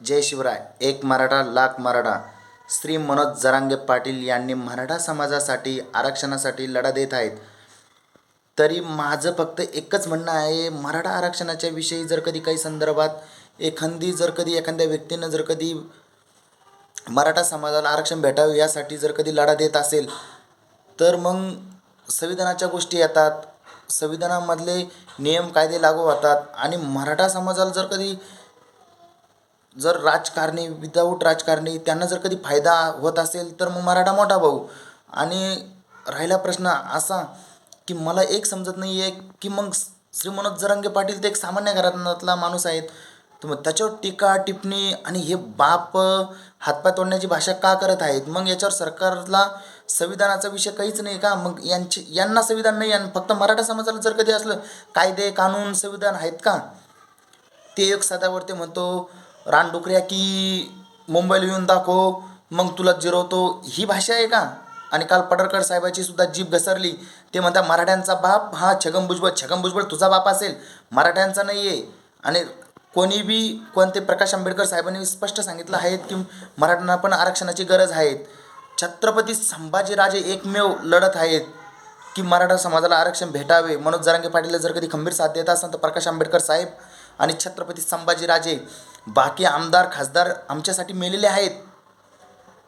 जय शिवराय एक मराठा लाख मराठा. श्री मनोज जरांगे पाटील यांनी मराठा समाजासाठी आरक्षणासाठी लढा देत आहेत. तरी माझं फक्त एकच म्हणणं आहे मराठा आरक्षणाच्या विषयी जर कधी काही संदर्भात एखादी जर कधी एखाद्या व्यक्तीनं जर कधी मराठा समाजाला आरक्षण भेटावे यासाठी जर कधी लढा देत असेल तर मग संविधानाच्या गोष्टी येतात. संविधानामधले नियम कायदे लागू होतात. आणि मराठा समाजाला जर कधी जर राजकारणी विदाऊट राजकारणी त्यांना जर कधी फायदा होत असेल तर मग मराठा मोठा भाऊ. आणि राहिला प्रश्न असा की मला एक समजत नाही आहे की मग श्री मनोज जरांगे पाटील ते एक सामान्य घरातला माणूस आहेत. तर मग त्याच्यावर टीका टिप्पणी आणि हे बाप हातपाय तोडण्याची भाषा का करत आहेत? मग याच्यावर सरकारला संविधानाचा विषय काहीच नाही का? मग यांची यांना संविधान नाही आणि फक्त मराठा समाजाला जर कधी असलं कायदे कानून संविधान आहेत का? ते एक सदावरती म्हणतो रानडुकऱ्या की मुंबईला येऊन दाखव मग तुला जिरवतो. ही भाषा आहे का? आणि काल पडरकर साहेबाची सुद्धा जीभ घसरली. ते म्हणतात मराठ्यांचा बाप हा छगन भुजबळ छगन भुजबळ तुझा बाप असेल. मराठ्यांचा नाही आहे आणि कोणी बी कोणते प्रकाश आंबेडकर साहेबांनी स्पष्ट सांगितलं आहे की मराठ्यांना पण आरक्षणाची गरज आहे. छत्रपती संभाजीराजे एकमेव लढत आहेत की मराठा समाजाला आरक्षण भेटावे. मनोज जरांगे पाटील जर कधी खंबीर साथ देत असेल तर प्रकाश आंबेडकर साहेब आणि छत्रपती संभाजीराजे बाकी आमदार खासदार आमच्यासाठी मेलेले आहेत.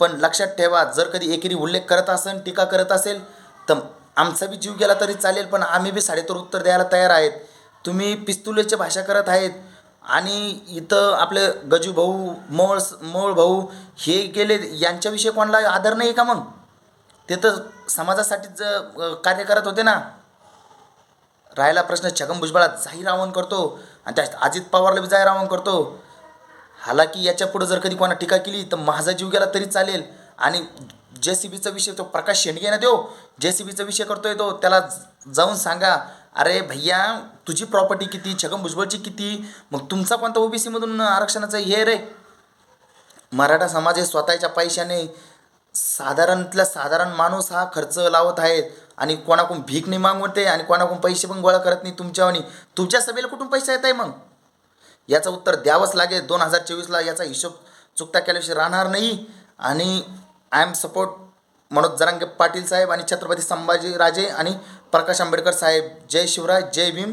पण लक्षात ठेवा जर कधी एकेरी उल्लेख करत असेल टीका करत असेल तर आमचा बी जीव गेला तरी चालेल पण आम्ही बी साडेतोर उत्तर द्यायला तयार आहेत. तुम्ही पिस्तुलेची भाषा करत आहेत. आणि इथं आपले गजू भाऊ मोळ मोळ भाऊ हे गेले यांच्याविषयी कोणाला आदर नाही का मग? ते तर समाजासाठीच कार्य करत होते ना. राहिला प्रश्न छगन भुजबळात जाहीर आवाहन करतो. आणि त्या अजित पवारला बी जाहीर आवाहन करतो. हालाकी याच्यापुढे जर कधी कोणा टीका केली तर माझा जीव गेला तरी चालेल. आणि जे सी बीचा विषय तो प्रकाश शेंडगे ना देव जे सी बीचा विषय करतोय तो त्याला जाऊन सांगा अरे भैया तुझी प्रॉपर्टी किती? छगन भुजबळची किती? मग तुमचा कोणता ओबीसीमधून आरक्षणाचं हे रे. मराठा समाज हे स्वतःच्या पैशाने साधारणतल्या साधारण माणूस हा खर्च लावत आहेत. आणि कोणाकडून भीक नाही मागवते आणि कोणाकडून पैसे पण गोळा करत नाही तुमच्यावानी. तुमच्या सभेला कुठून पैसा येत आहे मग? याचं उत्तर द्यावंच लागेल. दोन हजार चोवीसला याचा हिशोब चुकता केल्याविषयी राहणार नाही. आणि I am support Manoj Jarange Patil साहेब आणि छत्रपती संभाजी राजे आणि प्रकाश आंबेडकर साहेब. जय शिवराय जय भीम.